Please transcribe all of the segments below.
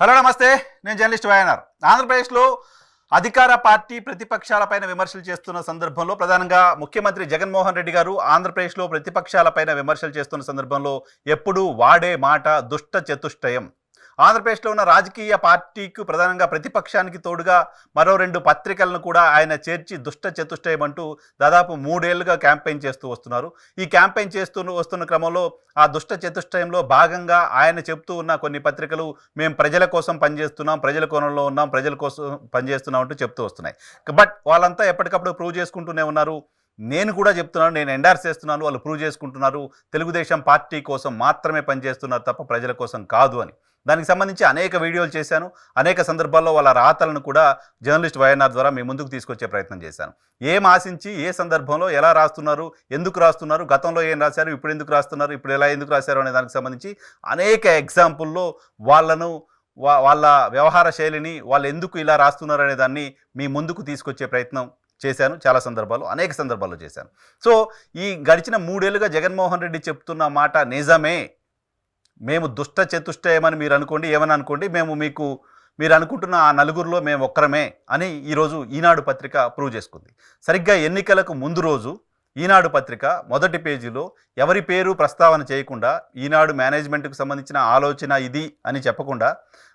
Hello నమస్తే. నేను journalist YNR. ఆంధ్రప్రదేశ్లో అధికార పార్టీ ప్రతిపక్షాలపైన విమర్శలు చేస్తున్న సందర్భంలో ప్రధానంగా ముఖ్యమంత్రి జగన్మోహన్ రెడ్డి గారు ఆంధ్రప్రదేశ్లో ప్రతిపక్షాలపైన విమర్శలు చేస్తున్న సందర్భంలో ఎప్పుడూ వాడే మాట దుష్ట చతుష్టయం. ఆంధ్రప్రదేశ్లో ఉన్న రాజకీయ పార్టీకి ప్రధానంగా ప్రతిపక్షానికి తోడుగా మరో రెండు పత్రికలను కూడా ఆయన చేర్చి దుష్ట చతుష్టయం అంటూ దాదాపు మూడేళ్ళుగా క్యాంపెయిన్ చేస్తూ వస్తున్నారు. ఈ క్యాంపెయిన్ చేస్తూ వస్తున్న క్రమంలో ఆ దుష్ట చతుష్టయంలో భాగంగా ఆయన చెప్తూ ఉన్న కొన్ని పత్రికలు మేము ప్రజల కోసం పనిచేస్తున్నాం ప్రజల కోణంలో ఉన్నాం ప్రజల కోసం పనిచేస్తున్నాం అంటూ చెప్తూ వస్తున్నాయి. బట్ వాళ్ళంతా ఎప్పటికప్పుడు ప్రూవ్ చేసుకుంటూనే ఉన్నారు. నేను కూడా చెప్తున్నాను నేను ఎండార్స్ చేస్తున్నాను వాళ్ళు ప్రూవ్ చేసుకుంటున్నారు. తెలుగుదేశం పార్టీ కోసం మాత్రమే పనిచేస్తున్నారు తప్ప ప్రజల కోసం కాదు అని. దానికి సంబంధించి అనేక వీడియోలు చేశాను. అనేక సందర్భాల్లో వాళ్ళ రాతలను కూడా జర్నలిస్ట్ వైఎన్ఆర్ ద్వారా మీ ముందుకు తీసుకొచ్చే ప్రయత్నం చేశాను. ఏం ఆశించి ఏ సందర్భంలో ఎలా రాస్తున్నారు ఎందుకు రాస్తున్నారు గతంలో ఏం రాశారు ఇప్పుడు ఎందుకు రాస్తున్నారు ఇప్పుడు ఎలా ఎందుకు రాశారు అనే దానికి సంబంధించి అనేక ఎగ్జాంపుల్లో వాళ్ళను వా వాళ్ళ వ్యవహార శైలిని వాళ్ళు ఎందుకు ఇలా రాస్తున్నారు అనే దాన్ని మీ ముందుకు తీసుకొచ్చే ప్రయత్నం చేశాను. చాలా సందర్భాల్లో అనేక సందర్భాల్లో చేశాను. సో ఈ గడిచిన మూడేళ్ళుగా జగన్మోహన్ రెడ్డి చెప్తున్న మాట నిజమే. మేము దుష్ట చతుష్టయమని మీరు అనుకోండి ఏమని అనుకోండి మేము మీకు మీరు అనుకుంటున్న ఆ నలుగురిలో మేము ఒక్కరమే అని ఈరోజు ఈనాడు పత్రిక ప్రూవ్ చేసుకుంది. సరిగ్గా ఎన్నికలకు ముందు రోజు ఈనాడు పత్రిక మొదటి పేజీలో ఎవరి పేరు ప్రస్తావన చేయకుండా ఈనాడు మేనేజ్మెంట్కు సంబంధించిన ఆలోచన ఇది అని చెప్పకుండా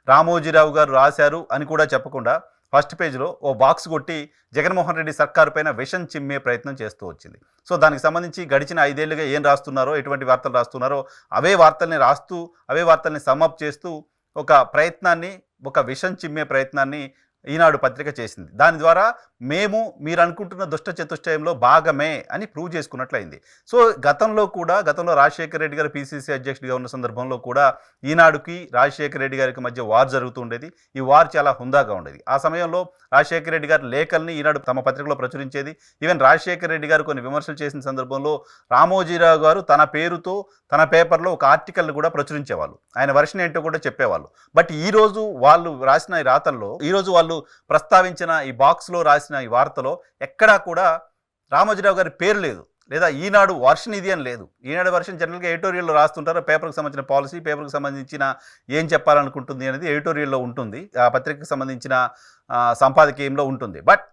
రామోజీరావు గారు రాశారు అని కూడా చెప్పకుండా ఫస్ట్ పేజ్లో ఓ బాక్స్ కొట్టి జగన్మోహన్ రెడ్డి సర్కారు పైన విషం చిమ్మే ప్రయత్నం చేస్తూ వచ్చింది. సో దానికి సంబంధించి గడిచిన ఐదేళ్ళుగా ఏం రాస్తున్నారో ఎటువంటి వార్తలు రాస్తున్నారో అవే వార్తల్ని రాస్తూ అవే వార్తల్ని సమప్ చేస్తూ ఒక ప్రయత్నాన్ని ఒక విషం చిమ్మే ప్రయత్నాన్ని ఈనాడు పత్రిక చేసింది. దాని ద్వారా మేము మీరు అనుకుంటున్న దుష్ట చతుష్టయంలో భాగమే అని ప్రూవ్ చేసుకున్నట్లయింది. సో గతంలో కూడా గతంలో రాజశేఖర రెడ్డి గారు పీసీసీ అధ్యక్షుడిగా ఉన్న సందర్భంలో కూడా ఈనాడుకి రాజశేఖర రెడ్డి గారికి మధ్య వార్ జరుగుతూ ఉండేది. ఈ వార్ చాలా హుందాగా ఉండేది. ఆ సమయంలో రాజశేఖర రెడ్డి గారు లేఖల్ని ఈనాడు తమ పత్రికలో ప్రచురించేది. ఈవెన్ రాజశేఖర రెడ్డి గారు కొన్ని విమర్శలు చేసిన సందర్భంలో రామోజీరావు గారు తన పేరుతో తన పేపర్లో ఒక ఆర్టికల్ని కూడా ప్రచురించేవాళ్ళు. ఆయన వర్షన్ ఏంటో కూడా చెప్పేవాళ్ళు. బట్ ఈరోజు వాళ్ళు రాసిన ఈ రాతల్లో ఈరోజు వాళ్ళు ప్రస్తావించిన ఈ బాక్స్లో రాసిన ఈ వార్తలో ఎక్కడా కూడా రామోజీరావు గారి పేరు లేదు. లేదా ఈనాడు వర్షన్ ఇది అని లేదు. ఈనాడు వర్షన్ జనరల్గా ఎడిటోరియల్లో రాస్తుంటారు. పేపర్కి సంబంధించిన పాలసీ పేపర్కి సంబంధించిన ఏం చెప్పాలనుకుంటుంది అనేది ఎడిటోరియల్లో ఉంటుంది. ఆ పత్రికకు సంబంధించిన సంపాదకీయంలో ఉంటుంది. బట్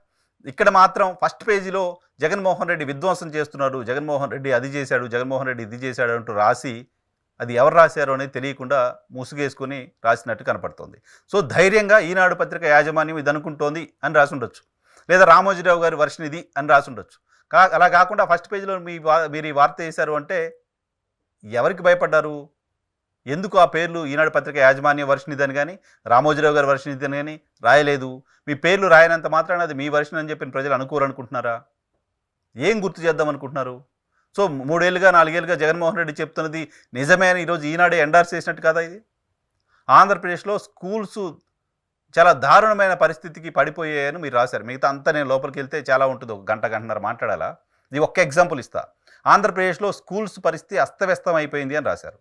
ఇక్కడ మాత్రం ఫస్ట్ పేజీలో జగన్మోహన్ రెడ్డి విధ్వంసం చేస్తున్నాడు జగన్మోహన్ రెడ్డి అది చేశాడు జగన్మోహన్ రెడ్డి ఇది చేశాడు అంటూ రాసి అది ఎవరు రాశారో అనేది తెలియకుండా ముసుగేసుకుని రాసినట్టు కనపడుతోంది. సో ధైర్యంగా ఈనాడు పత్రిక యాజమాన్యం ఇది అనుకుంటోంది అని రాసి ఉండొచ్చు లేదా రామోజీరావు గారి వర్షన్ ఇది అని రాసి ఉండొచ్చు కా అలా కాకుండా ఫస్ట్ పేజీలో మీ మీరు ఈ వార్త వేశారు అంటే ఎవరికి భయపడ్డారు? ఎందుకు ఆ పేర్లు ఈనాడు పత్రిక యాజమాన్య వర్షన్ ఇదని కానీ రామోజీరావు గారి వర్షన్ ఇదని కానీ రాయలేదు? మీ పేర్లు రాయనంత మాత్రాన అది మీ వర్షన్ అని చెప్పిన ప్రజలు అనుకోరు అనుకుంటున్నారా ఏం గుర్తు చేద్దాం అనుకుంటున్నారు సో మూడేళ్ళుగా నాలుగేళ్ళుగా జగన్మోహన్ రెడ్డి చెప్తున్నది నిజమే అని ఈరోజు ఈనాడే ఎండార్స్ చేసినట్టు కదా ఇది. ఆంధ్రప్రదేశ్లో స్కూల్స్ చాలా దారుణమైన పరిస్థితికి పడిపోయాయని మీరు రాశారు. మిగతా అంతా నేను లోపలికి వెళ్తే చాలా ఉంటుంది ఒక గంట గంటన్నర మాట్లాడాలా? ఇది ఒక్క ఎగ్జాంపుల్ ఇస్తా. ఆంధ్రప్రదేశ్లో స్కూల్స్ పరిస్థితి అస్తవ్యస్తం అయిపోయింది అని రాశారు.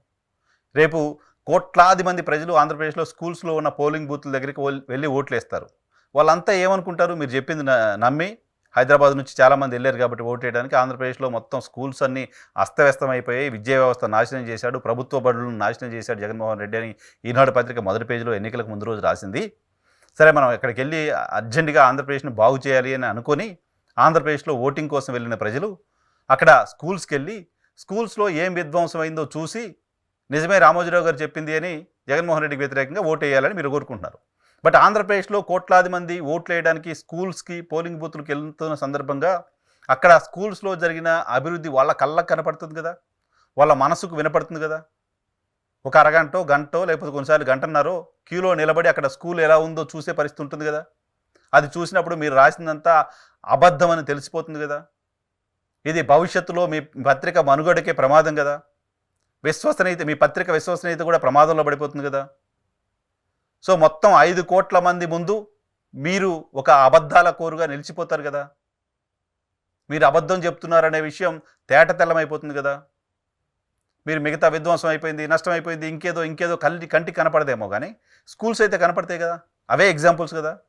రేపు కోట్లాది మంది ప్రజలు ఆంధ్రప్రదేశ్లో స్కూల్స్లో ఉన్న పోలింగ్ బూత్ల దగ్గరికి వెళ్ళి ఓట్లు వేస్తారు వాళ్ళంతా ఏమనుకుంటారు? మీరు చెప్పింది న- నమ్మి హైదరాబాద్ నుంచి చాలామంది వెళ్ళారు కాబట్టి ఓటు వేయడానికి ఆంధ్రప్రదేశ్లో మొత్తం స్కూల్స్ అన్నీ అస్తవ్యస్తమైపోయాయి. విద్యా వ్యవస్థ నాశనం చేశాడు. ప్రభుత్వ బడులను నాశనం చేశాడు జగన్మోహన్ రెడ్డి అని ఈనాడు పత్రిక మొదటి పేజీలో ఎన్నికలకు ముందు రోజు రాసింది. సరే మనం ఇక్కడికి వెళ్ళి అర్జెంటుగా ఆంధ్రప్రదేశ్ను బాగు చేయాలి అని అనుకొని ఆంధ్రప్రదేశ్లో ఓటింగ్ కోసం వెళ్ళిన ప్రజలు అక్కడ స్కూల్స్కి వెళ్ళి స్కూల్స్లో ఏం విధ్వంసం అయిందో చూసి నిజమే రామోజీరావు గారు చెప్పింది అని జగన్మోహన్ రెడ్డికి వ్యతిరేకంగా ఓటు వేయాలని మీరు కోరుకుంటున్నారు. బట్ ఆంధ్రప్రదేశ్లో కోట్లాది మంది ఓట్లు వేయడానికి స్కూల్స్కి పోలింగ్ బూత్లకు వెళ్తున్న సందర్భంగా అక్కడ స్కూల్స్లో జరిగిన అభివృద్ధి వాళ్ళ కళ్ళకు కనపడుతుంది కదా? వాళ్ళ మనసుకు వినపడుతుంది కదా? ఒక అరగంటో గంటో లేకపోతే కొన్నిసార్లు గంటన్నారో క్యూలో నిలబడి అక్కడ స్కూల్ ఎలా ఉందో చూసే పరిస్థితి ఉంటుంది కదా? అది చూసినప్పుడు మీరు రాసిందంతా అబద్ధమని తెలిసిపోతుంది కదా? ఇది భవిష్యత్తులో మీ పత్రిక మనుగడకే ప్రమాదం కదా? విశ్వసనీయత మీ పత్రిక విశ్వసనీయత కూడా ప్రమాదంలో పడిపోతుంది కదా? సో మొత్తం ఐదు కోట్ల మంది ముందు మీరు ఒక అబద్ధాల కోరుగా నిలిచిపోతారు కదా. మీరు అబద్ధం చెప్తున్నారనే విషయం తేట తెల్లమైపోతుంది కదా. మీరు మిగతా విధ్వంసం అయిపోయింది నష్టం అయిపోయింది ఇంకేదో ఇంకేదో కల్లి కంటికి కనపడదేమో కానీ స్కూల్స్ అయితే కనపడతాయి కదా. అవే ఎగ్జాంపుల్స్ కదా.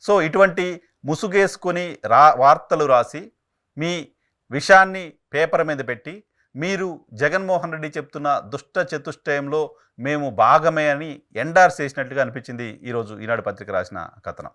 సో ఇటువంటి ముసుగేసుకొని రా వార్తలు రాసి మీ విషయాన్ని పేపర్ మీద పెట్టి మీరు జగన్మోహన్ రెడ్డి చెప్తున్న దుష్ట చతుష్టయంలో మేము భాగమే అని ఎండార్స్ చేసినట్లుగా అనిపించింది ఈరోజు ఈనాడు పత్రిక రాసిన కథనం.